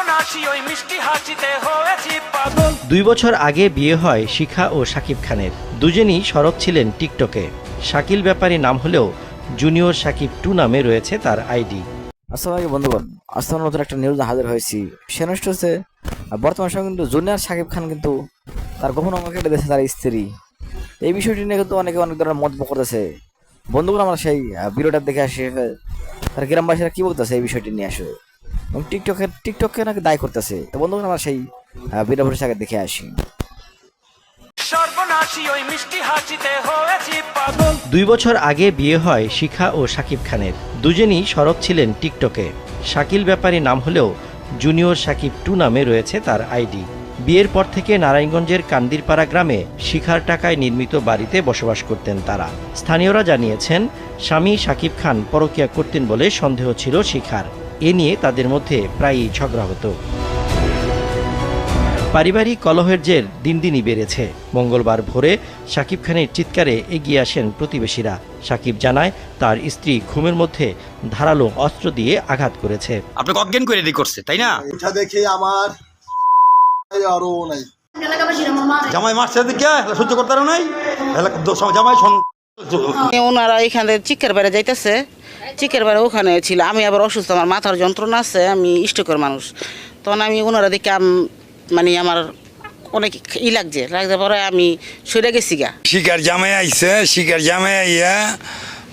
সর্বনাশী ওই মিষ্টি হাসিতে হয়েছি পাগল। দুই বছর আগে বিয়ে হয় শিখা ও শাকিব খানের। দুজনই সরব ছিলেন টিকটকে। শাকিল ব্যাপারী নাম হলেও জুনিয়র শাকিব টু নামে রয়েছে তার আইডি। আসসালামু আলাইকুম বন্ধুগণ আমরা নতুন একটা নিউজ হাজির হয়েছি। সে নষ্ট হচ্ছে বর্তমান সময় কিন্তু জুনিয়র শাকিব খান কিন্তু তার গোপন অঙ্গ কেটে দিয়েছে তার স্ত্রী। এই বিষয়টি নিয়ে কিন্তু অনেকে অনেক ধরনের মন্তব্য করতেছে। বন্ধুগণ আমরা সেই ভিডিওটা দেখে আসি। তার গ্রামবাসীরা কি বলতেছে এই বিষয়টি নিয়ে আসে এবং টিকটকে টিকটককে নাকি দায়ী করতেছে। তো বন্ধুগণ আমরা সেই ভিডিও আগে দেখে আসি। সর্বনাশী ওই মিষ্টি হাসিতে হয়েছি পাগল। দুই বছর আগে বিয়ে হয় শিখা ও শাকিব খানের। দুজনই সরব ছিলেন টিকটকে। শাকিল ব্যাপারী নাম হলেও জুনিয়র শাকিব টু নামে রয়েছে তার আইডি। বিয়ের পর থেকে নারায়ণগঞ্জের কান্দিরপাড়া গ্রামে শিখার টাকায় নির্মিত বাড়িতে বসবাস করতেন তারা। স্থানীয়রা জানিয়েছেন স্বামী শাকিব খান পরকিয়া করতেন বলে সন্দেহ ছিল শিখার। এ নিয়ে তাদের মধ্যে প্রায়ই ঝগড়া হতো। পারিবারিক কলহের জের দিন দিনই বেড়েছে। মঙ্গলবার ভোরে সাকিব খানের চিৎকারে এগিয়ে আসেন প্রতিবেশীরা। সাকিব জানায় তার স্ত্রী ঘুমের মধ্যে ধারালো অস্ত্র দিয়ে আঘাত করেছে। আপনাকে অজ্ঞান করে রেডি করছে তাই না? এটা দেখে আমার আরও নাই। জামাই মারছে দিকে সহ্য করতে পারো নাই? জামাই ওনারা এখানে চিকের বাড়ি যাইতেছে। চিকের বাড়ি ওখানে ছিল। আমি আবার অসুস্থ আমার মাথার যন্ত্রণা আছে আমি স্ট্রোকের মানুষ। তখন আমি ওনারা দেখে মানে আমার অনেক ই লাগছে লাগতে পরে আমি সরে গেছি গা। শিকার জামাই আইছে শিকার জামাই আইয়া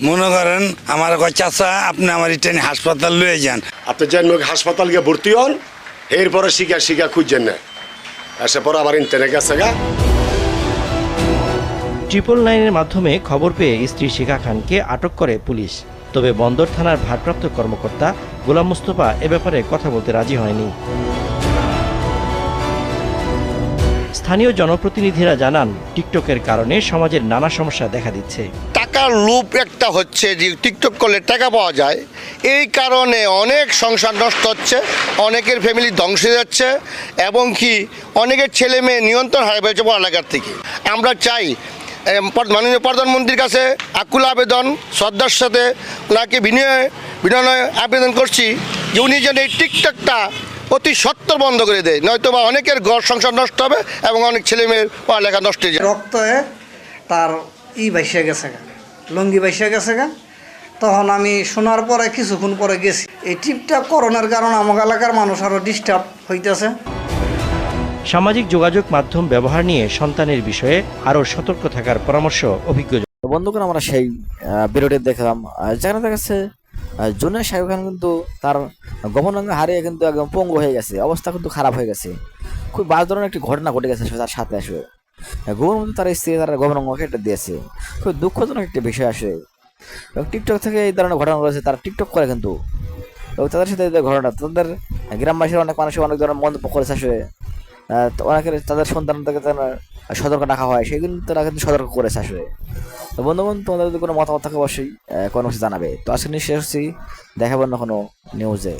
মনে করেন আমার কয় চাচা আপনি আমার ইটানি হাসপাতাল লয়ে যান। আপনি যেন হাসপাতাল গিয়ে ভর্তি হন এরপরে শিকার শিকার খুঁজছেন না। এসে পরে আবার ইন্টারনেট গেছে গা। ট্রিপল নাইনের মাধ্যমে খবর পেয়ে স্ত্রী শিখা খানকে আটক করে পুলিশ। তবে বন্দর থানার ভারপ্রাপ্ত কর্মকর্তা গোলাম মুস্তফা এ ব্যাপারে কথা বলতে রাজি হয়নি। স্থানীয় জনপ্রতিনিধিরা জানান, টিকটকের কারণে সমাজের নানা সমস্যা দেখা দিচ্ছে। টাকার লোভ একটা হচ্ছে যে টিকটক করলে টাকা পাওয়া যায়। এই কারণে অনেক সংসার নষ্ট হচ্ছে, অনেকের ফ্যামিলি ধ্বংস হয়ে যাচ্ছে, এবং কি অনেকের ছেলে মেয়ে নিয়ন্ত্রণ হারিয়ে ফেলছে পড়ালেখার থেকে। আমরা চাই মাননীয় প্রধানমন্ত্রীর কাছে আকুল আবেদন, শ্রদ্ধার সাথে ওনাকে বিনয় বিনয় আবেদন করছি যে উনি যেন এই টিকটকটা অতি সত্তর বন্ধ করে দেয়। নয়তো বা অনেকের ঘর সংসার নষ্ট হবে এবং অনেক ছেলে মেয়ের পড়ালেখা নষ্ট হয়ে যায় রক্ত তার ই বাইসে গেছে গা, লুঙ্গি বাইসে গেছে গা। তখন আমি শোনার পরে, কিছুক্ষণ পরে গেছি। এই টিপটা করোনার কারণে আমার এলাকার মানুষ আরও ডিস্টার্ব হইতেছে। সামাজিক যোগাযোগ মাধ্যম ব্যবহার নিয়ে সন্তানের বিষয়ে আরও সতর্ক থাকার পরামর্শ অভিজ্ঞ বন্ধুগণ, আমরা সেই ভিডিওটি দেখলাম। যেখানে দেখা যাচ্ছে জুনিয়র সাহেব খান কিন্তু তার গোপন অঙ্গ হারিয়ে কিন্তু একদম পঙ্গু হয়ে গেছে। অবস্থা কিন্তু খারাপ হয়ে গেছে। খুব বাজ ধরনের একটি ঘটনা ঘটে গেছে তার সাথে আসবে গোপন মধ্যে তার স্ত্রী তার গোপন অঙ্গ কেটে দিয়েছে। খুব দুঃখজনক একটি বিষয় আসে এবং টিকটক থেকে এই ধরনের ঘটনা রয়েছে তারা টিকটক করে কিন্তু। এবং তাদের সাথে ঘটনা, তাদের গ্রামবাসীর অনেক মানুষ অনেক ধরনের মন্তব্য করেছে আসলে। অনেকের তাদের সন্তানদেরকে তারা সতর্ক রাখা হয় সেগুলো তারা কিন্তু সতর্ক করেছে আসলে। তো বন্ধু বন্ধু তোমাদের যদি কোনো মতামত থাকে অবশ্যই কোনো কিছু জানাবে। তো আজকে নিয়ে শেষ হচ্ছি দেখাবো না কোনো নিউজে